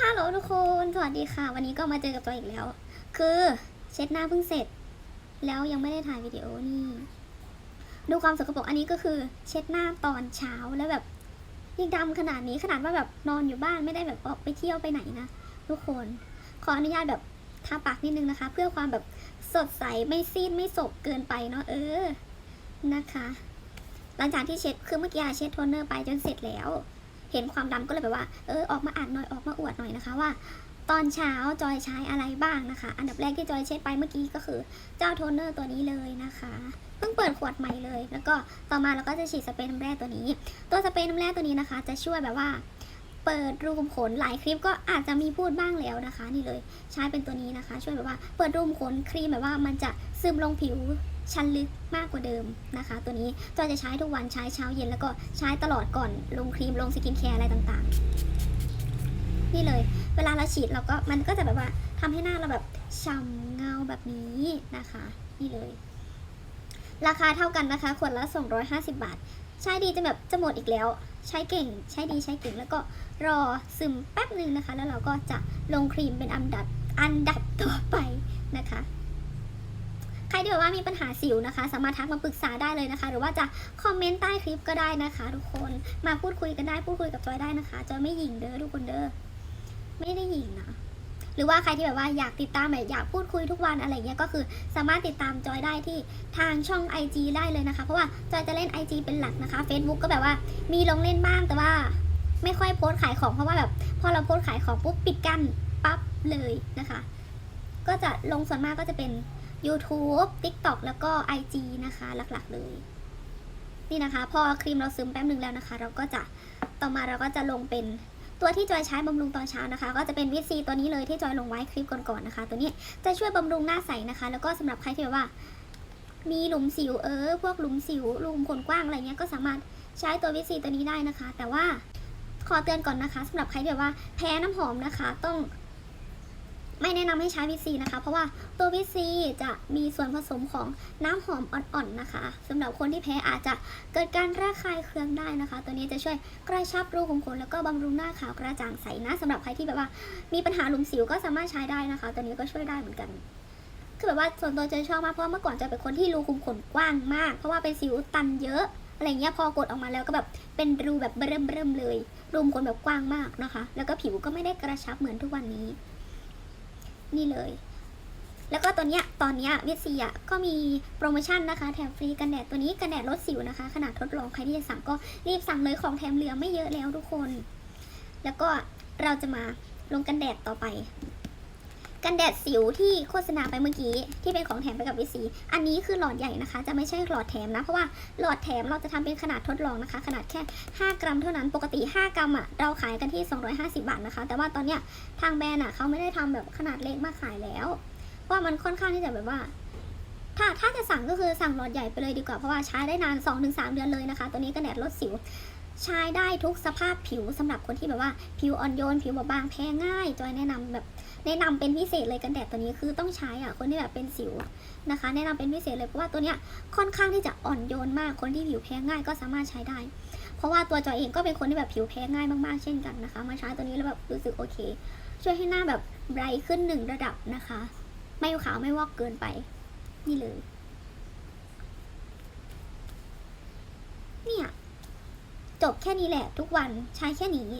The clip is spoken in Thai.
ฮัลโหลทุกคน สวัสดีค่ะ วันนี้ก็มาเจอกับตัวอีกแล้ว คือเช็ดหน้าเพิ่งเสร็จ แล้วยังไม่ได้ถ่ายวิดีโอนี่ ดูความสกปรกอันนี้ก็คือเช็ดหน้าตอนเช้าแล้วแบบยังดำขนาดนี้ขนาดว่าแบบนอนอยู่บ้านไม่ได้แบบออกไปเที่ยวไปไหนนะทุกคน ขออนุญาตแบบทาปากนิดนึงนะคะ เพื่อความแบบสดใสไม่ซีดไม่สกเกินไปเนาะเออนะคะ หลังจากที่เช็ดคือเมื่อกี้เช็ดโทนเนอร์ไปจนเสร็จแล้ว ห็นความดำก็เลยแบบว่า เออออกมาอ่านหน่อยออกมาอวดหน่อยนะคะว่า ตอนเช้าจอยใช้อะไรบ้างนะคะ อันดับแรกที่จอยเช็ดไปเมื่อกี้ก็คือเจ้าโทนเนอร์ตัวนี้เลยนะคะเพิ่งเปิดขวดใหม่เลย แล้วก็ต่อมาเราก็จะฉีดสเปรย์น้ำแร่ตัวนี้ ตัวสเปรย์น้ำแร่ตัวนี้นะคะ จะช่วยแบบว่าเปิดรูขุมขนหลายคลิปก็อาจจะมีพูดบ้างแล้วนะคะ นี่เลยใช้เป็นตัวนี้นะคะ ช่วยแบบว่าเปิดรูขุมขนครีมแบบว่ามันจะซึมลงผิว ชั้นลึกมากกว่าเดิมนะคะ ตัวนี้จอยจะใช้ทุกวันใช้เช้าเย็นแล้วก็ใช้ตลอดก่อนลงครีมลงสกินแคร์อะไรต่างๆ นี่เลย เวลาเราฉีดเราก็มันก็จะแบบว่าทำให้หน้าเราแบบฉ่ำเงาแบบนี้นะคะ นี่เลย ราคาเท่ากันนะคะขวดละ 250 บาท ใช้ดีจะแบบจะหมดอีกแล้ว ใช้เก่ง ใช้ดีใช้เก่งแล้วก็รอซึมแป๊บหนึ่งนะคะ แล้วเราก็จะลงครีมเป็นอันดับอันดับต่อไปนะคะ ใครที่แบบว่ามีปัญหาสิวนะคะ สามารถทักมาปรึกษาได้เลยนะคะ หรือว่าจะคอมเมนต์ใต้คลิปก็ได้นะคะ ทุกคนมาพูดคุยกันได้พูดคุยกับจอยได้นะคะจอยไม่หยิงเด้อทุกคนเด้อไม่ได้หยิงนะหรือว่าใครที่แบบว่าอยากติดตามแบบอยากพูดคุยทุกวันอะไรเงี้ยก็คือสามารถติดตามจอยได้ที่ทางช่อง IG ได้เลยนะคะ เพราะว่าจอยจะเล่น IG เป็นหลักนะคะ Facebook ก็แบบว่ามีลงเล่นบ้างแต่ว่า ไม่ค่อยโพสต์ขายของเพราะว่าแบบพอเราโพสต์ขายของปุ๊บปิดกั้นปั๊บเลยนะคะ ก็จะลงส่วนมากก็จะเป็น YouTube TikTok แล้วก็ IG นะคะ หลักๆเลย นี่นะคะ พอครีมเราซึมแป๊บหนึ่งแล้วนะคะ เราก็จะต่อมาเราก็จะลงเป็นตัวที่จอยใช้บำรุงตอนเช้านะคะ ก็จะเป็นวิตซีตัวนี้เลยที่จอยลงไว้คลิปก่อนๆนะคะ ตัวนี้จะช่วยบำรุงหน้าใสนะคะ แล้วก็สำหรับใครที่แบบว่า มีหลุมสิวเออ พวกหลุมสิวหลุมขนกว้างอะไรเงี้ยก็สามารถใช้ตัววิตซีตัวนี้ได้นะคะ แต่ว่าขอเตือนก่อนนะคะสำหรับใครที่แบบว่าแพ้น้ำหอมนะคะ ต้อง ไม่แนะนำให้ใช้วิตซีนะคะ เพราะว่าตัววิตซีจะมีส่วนผสมของน้ำหอมอ่อนๆนะคะสำหรับคนที่แพ้อาจจะเกิดการระคายเคืองได้นะคะ ตัวนี้จะช่วยกระชับรูขุมขนแล้วก็บำรุงหน้าขาวกระจ่างใสนะสำหรับใครที่แบบว่ามีปัญหาหลุมสิวก็สามารถใช้ได้นะคะ ตัวนี้ก็ช่วยได้เหมือนกันคือแบบว่าส่วนตัวจะชอบมากเพราะเมื่อก่อนจะเป็นคนที่รูขุมขนกว้างมาก เพราะว่าเป็นสิวตันเยอะอะไรเงี้ยพอกดออกมาแล้วก็แบบเป็นรูแบบเบิ่มเริ่มๆเลยรูขุมขนแบบกว้างมากนะคะ แล้วก็ผิวก็ไม่ได้กระชับเหมือนทุกวันนี้ นี่เลย แล้วก็ตอนเนี้ยตอนเนี้ยวิซีอะก็มีโปรโมชั่นนะคะแถมฟรีกันแดดตัวนี้กันแดดลดสิวนะคะ ขนาดทดลองใครที่จะสั่งก็รีบสั่งเลยของแถมเหลือไม่เยอะแล้วทุกคน แล้วก็เราจะมาลงกันแดดต่อไป กันแดดสิวที่โฆษณาไปเมื่อกี้ ที่เป็นของแถมไปกับวิซีอันนี้คือหลอดใหญ่นะคะ จะไม่ใช่หลอดแถมนะ เพราะว่าหลอดแถมเราจะทำเป็นขนาดทดลองนะคะ ขนาดแค่ 5 กรัมเท่านั้นปกติ 5 กรัมอะเราขายกันที่ 250 บาทนะคะ แต่ว่าตอนเนี้ยทางแบรนด์อะเขาไม่ได้ทำแบบขนาดเล็กมาขายแล้วเพราะว่ามันค่อนข้างที่จะแบบว่า ถ้าถ้าจะสั่งก็คือสั่งหลอดใหญ่ไปเลยดีกว่าเพราะว่าใช้ได้นาน 2-3 เดือนเลยนะคะ ตัวนี้กันแดดลดสิว ใช้ได้ทุกสภาพผิวสำหรับคนที่แบบว่าผิวอ่อนโยน ผิวบอบบางแพ้ง่ายจอยแนะนำแบบแนะนำเป็นพิเศษเลยกันแดดตัวนี้คือต้องใช้อะคนที่แบบเป็นสิวนะคะ แนะนำเป็นพิเศษเลยเพราะว่าตัวเนี้ยค่อนข้างที่จะอ่อนโยนมากคนที่ผิวแพ้ง่ายก็สามารถใช้ได้ เพราะว่าตัวจอยเองก็เป็นคนที่แบบผิวแพ้ง่ายมากๆเช่นกันนะคะ มาใช้ตัวนี้แล้วแบบรู้สึกโอเค ช่วยให้หน้าแบบไบรท์ขึ้นหนึ่งระดับนะคะ ไม่ขาวไม่วอกเกินไป นี่เลยเนี่ย จบแค่นี้แหละทุกวันใช้แค่นี้